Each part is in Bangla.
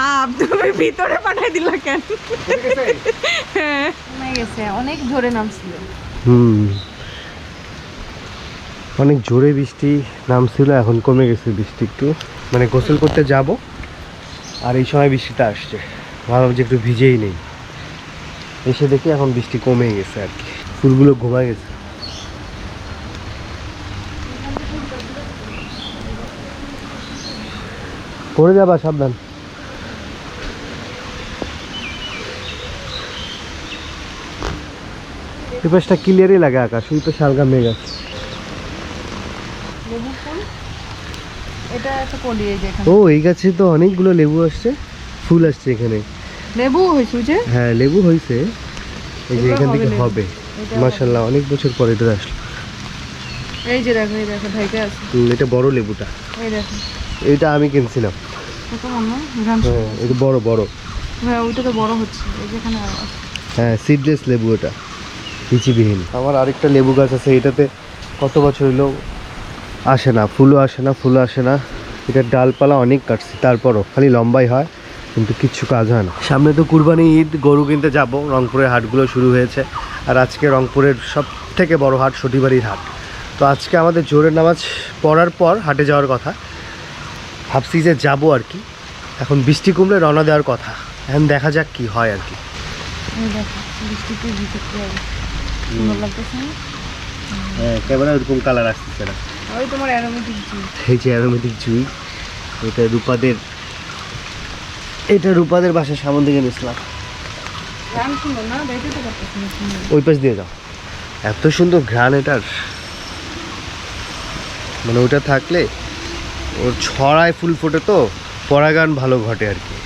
আপ তুমি ভিতরে পাঠাই দিলা কেন? হ্যাঁ। গেছে অনেক জোরে নামছিল। হুম। অনেক জোরে বৃষ্টি নামছিল এখন কমে গেছে বৃষ্টি একটু। মানে গোসল করতে যাব আর এই সময় বৃষ্টিটা আসছে। ভাবলাম যে একটু ভিজেই নেই। এসে দেখি এখন বৃষ্টি কমে গেছে আর কি। ফুলগুলো ঘুমায় গেছে। পড়ে যাবা সাবধান। এই ক্লিয়ারই লাগে আকাশ ওই তো শালগা মেঘ আছে। এটা ও এই গাছে তো অনেকগুলো লেবু আসছে ফুল আসছে এখানে। লেবু হয়েছে যে? হ্যাঁ লেবু হয়েছে। এই যে এখান থেকে হবে। এটা মাশাল্লাহ অনেক বছর পরে এটা আসলো। এই যে দেখো এই দেখো ঢাইকে আছে। এটা বড় লেবুটা। এই দেখো। এটা আমি কিনছিলাম। ঘ্রাণ হ্যাঁ এটা বড় বড়। হ্যাঁ ওইটা তো বড় হচ্ছে। এই যে এখানে হ্যাঁ সিডলেস লেবু এটা। বিচিবিহীন। আমার আরেকটা লেবু গাছ আছে এটাতে কত বছর হলো আসে না ফুলও আসে না ফুলও আসে না। এটার ডালপালা অনেক কাটছে তারপরও খালি লম্বাই হয় কিন্তু কিচ্ছু কাজ হয় না। সামনে তো কুরবানি ঈদ গরু কিনতে যাব। রংপুরের হাটগুলো শুরু হয়েছে আর আজকে রংপুরের সব থেকে বড় হাট সটিবাড়ির হাট। তো আজকে আমাদের জোরের নামাজ পড়ার পর হাটে যাওয়ার কথা। ভাবছি যে যাব আর কি। এখন বৃষ্টি কমলে রওনা দেওয়ার কথা। এখন দেখা যাক কি হয় আর কি। সুন্দর লাগতেছে না? হ্যাঁ ক্যামেরা ওরকম কালার আসতেছে না? ওই তোমার অ্যারোমেটিক জুস এই যে অ্যারোমেটিক জুই এটা রূপাদের এটা রূপাদের বাসার সামন থেকে নিয়েছিলাম। ওই পাশ দিয়ে যাও। এত সুন্দর ঘ্রাণ এটার। মানে ওটা থাকলে ওর ছড়ায় ফুল ফোটে তো পরাগান ভালো ঘটে আর কি।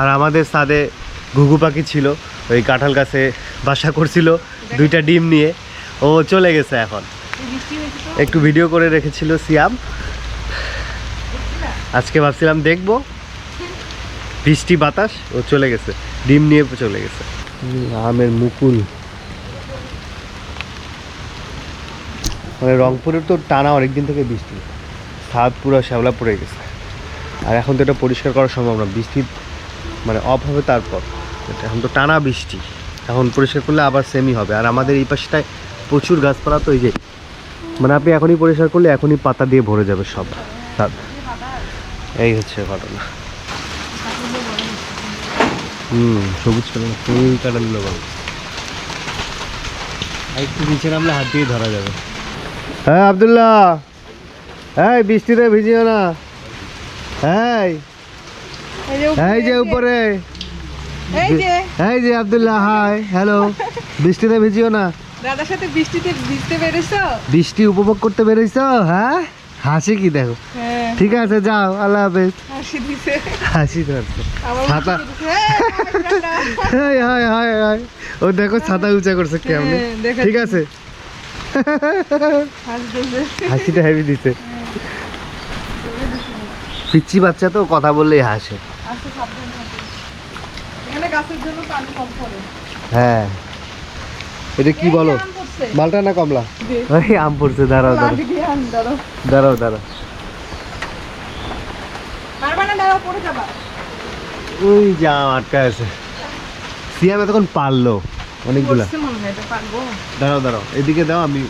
আর আমাদের সাদে ঘুঘু পাখি ছিল ওই কাঁঠাল গাছে বাসা করছিল, দুইটা ডিম নিয়ে। ও চলে গেছে এখন। একটু ভিডিও করে রেখেছিল সিয়াম। আজকে ভাবছিলাম দেখব। বৃষ্টি, বাতাস, ও চলে গেছে। ডিম নিয়ে চলে গেছে। আমের মুকুল। মানে রংপুরের তো টানা অনেকদিন থেকে বৃষ্টি। ছাদ পুরো শ্যাওলা পড়ে গেছে। আর এখন তো এটা পরিষ্কার করা সম্ভব না। বৃষ্টি মানে অফ হবে তারপর। এটা এখন তো টানা বৃষ্টি। এখন পরিষ্কার করলে আবার সেমই হবে। আর আমাদের এই পাশটায় প্রচুর গাছপালা তো এই যে মানে আপনি এখনই পরিষ্কার করলে এখনই পাতা দিয়ে ভরে যাবে সব। এই হচ্ছে ঘটনা। হুম সবুজ কালার ফুল কালার আর একটু নিচে নামলে হাত দিয়ে ধরা যাবে। হ্যাঁ আবদুল্লাহ। হ্যাঁ বৃষ্টিতে ভিজিও না। হ্যাঁ এই যে উপরে। এই যে। যে হাই হ্যালো। বৃষ্টিতে ভিজিও না? দাদার সাথে বৃষ্টিতে ভিজতে পেরেছ? বৃষ্টি উপভোগ করতে পেরেছ হ্যাঁ? হাসি কি দেখো? হ্যাঁ। ঠিক আছে যাও আল্লাহ হাফেজ। হাসি দিছে। হাসি ধরছে ছাতা হ্যাঁ, হাই হাই হাই হাই। ও দেখো ছাতা উঁচা করছে কেমনে। হ্যাঁ, ঠিক আছে। হাসিটা হেভি দিছে। পিচ্ছি বাচ্চা তো কথা বললেই হাসে। এখানে গাছের জন্য পানি কম পড়ে। হ্যাঁ। এটা কি বলো? মালটা না কমলা। আম পড়ছে দাঁড়াও দাঁড়াও। দাঁড়াও। দাঁড়াও। ওই যে আটকা আছে। সিয়াম এতক্ষণ পারল অনেকগুলা। দাঁড়াও দাঁড়াও এদিকে দাও আমি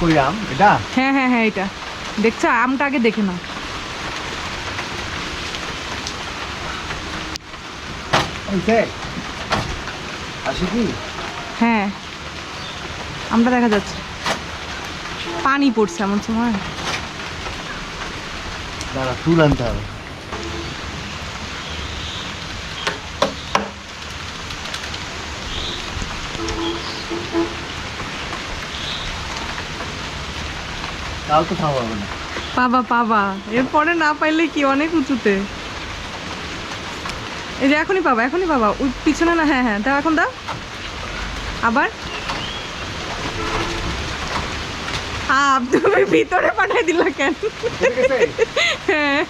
কই আম? এটা? হ্যাঁ হ্যাঁ হ্যাঁ এটা। দেখছ আমটা আগে দেখে নাও হইছে আসি কি হ্যাঁ। আমটা দেখা যাচ্ছে। পানি পড়ছে এমন সময়। দাঁড়া আনতে হবে। তাও তো খাওয়া হবে না। পাবা পাবা। এরপরে না পাইলে কি? অনেক উঁচুতে। এই যে এখনই পাবা এখনই পাবা। ওই পিছনে না হ্যাঁ হ্যাঁ দাও এখন দাও। আবার? আপ তুমি ভিতরে পাঠাই দিলা কেন? হ্যাঁ।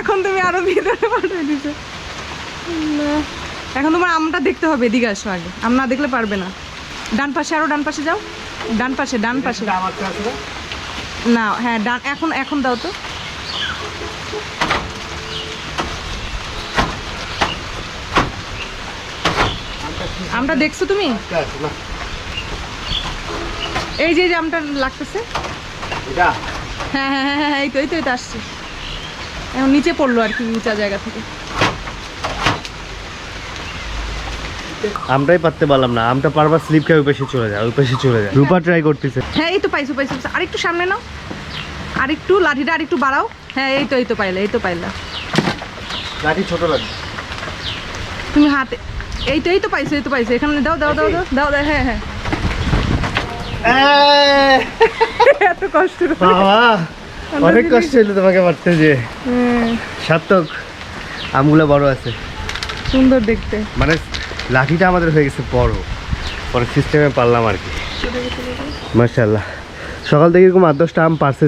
এখন তুমি আরও ভিতরে পাঠিয়ে দিছো। এখন তোমার আমটা দেখতে হবে এদিকে আসো আগে। আম না দেখলে পারবে না। ডান পাশে আরও ডান পাশে যাও। ডান পাশে ডান পাশে। না হ্যাঁ ডান এখন এখন দাও তো। আমটা দেখছ তুমি? এই যে এই যে আমটা লাগতেছে। হ্যাঁ হ্যাঁ হ্যাঁ হ্যাঁ এই তো এই তো এই তো আসছে। এখন নিচে পড়ল আর কি উঁচা জায়গা থেকে। আমটাই পারতে পারলাম না। আমটা পারবার স্লিপ খেয়ে ওই পাশে চলে যায় ওই পাশে চলে যায়। রূপা ট্রাই করতেছে। হ্যাঁ এই তো পাইছো পাইছো পাইছো। আরেকটু সামনে নাও। আরেকটু লাঠিটা আরেকটু বাড়াও। হ্যাঁ এই তো এই তো পাইলা এই তো পাইলা। লাঠি ছোট লাগবে। তুমি হাতে এই তো এই তো পাইছো এই তো পাইছো। এখানে দাও দাও দাও দাও দাও দাও হ্যাঁ হ্যাঁ। এত কষ্ট বাবা অনেক কষ্ট হলো তোমাকে মারতে যে। হ্যাঁ, সার্থক আমগুলো বড় আছে। সুন্দর দেখতে। মানে লাঠিটা আমাদের হয়ে গেছে বড়। পরে সিস্টেমে পারলাম আর কি। মার্শাল্লাহ সকাল থেকে এরকম আট দশটা আম পারছে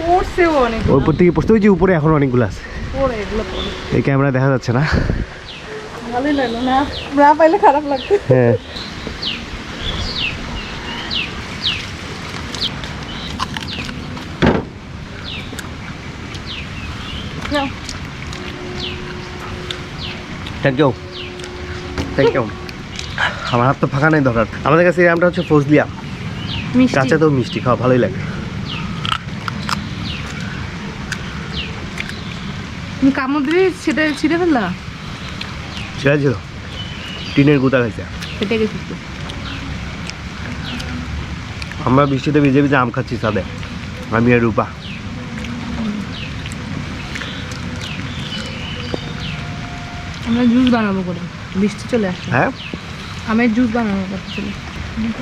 পড়ছেও ওর উপর থেকে পড়তে ওই যে উপরে এখন অনেকগুলো আছে। এই ক্যামেরা দেখা যাচ্ছে না। ভালোই লাগল না। না পাইলে খারাপ লাগতো। হ্যাঁ। থ্যাংক ইউ থ্যাংক ইউ আমার হাত তো ফাঁকা নেই দরকার আমাদের কাছে এই আমটা হচ্ছে ফজলিয়া। কাঁচা তো মিষ্টি খাওয়া ভালোই লাগে। কামড় দিলে সেটা ছিঁড়ে ফেললা? ছেড়ে ছিল টিনের গুতা খাইছে। আমরা বৃষ্টিতে ভিজে ভিজে আম খাচ্ছি সাদে আমি আর রূপা। আমরা জুস বানাবো করে। বৃষ্টি চলে আসছে। হ্যাঁ? আমের জুস বানাবো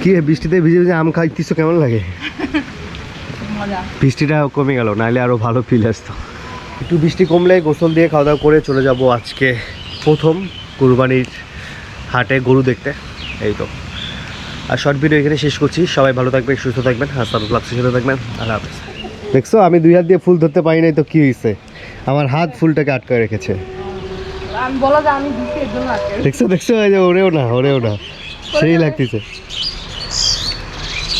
কি বৃষ্টিতে ভিজে ভিজে আম খাইতিস কেমন লাগে? বৃষ্টিটা কমে গেল নাহলে আরও ভালো ফিল আসতো। একটু বৃষ্টি কমলে গোসল দিয়ে খাওয়া দাওয়া করে চলে যাব আজকে প্রথম। কুরবানির হাটে গরু দেখতে। এই তো। আর শর্ট ভিডিও এখানে শেষ করছি। সবাই ভালো থাকবেন সুস্থ থাকবেন হাসান ব্লগসের সাথে থাকবেন। আল্লাহ হাফেজ। দেখছ আমি দুই হাত দিয়ে ফুল ধরতে পারি নাই তো কি হয়েছে আমার হাত ফুলটাকে আটকে রেখেছে। দেখছ দেখছ এই যে ওরেও না ওরেও না। সেই লাগতেছে।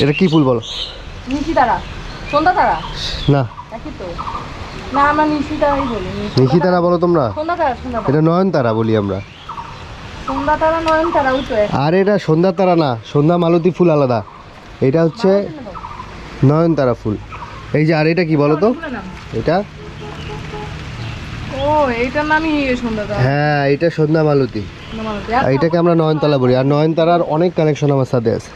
এটা কি ফুল বলো? নিশি তারা। তারা? না। একই তো। না আমরা নিশি তারাই বলি। নিশিতারা বলো তোমরা। এটা নয়নতারা বলি আমরা। আর এটা সন্ধ্যা তারা না সন্ধ্যা মালতী ফুল আলাদা। এটা হচ্ছে নয়নতারা ফুল। এই যে আর এটা কি বলো তো? এটা? হ্যাঁ এটা সন্ধ্যা মালতী। এটাকে আমরা নয়নতারা বলি। আর নয়নতারার অনেক কানেকশন আমার সাথে আছে।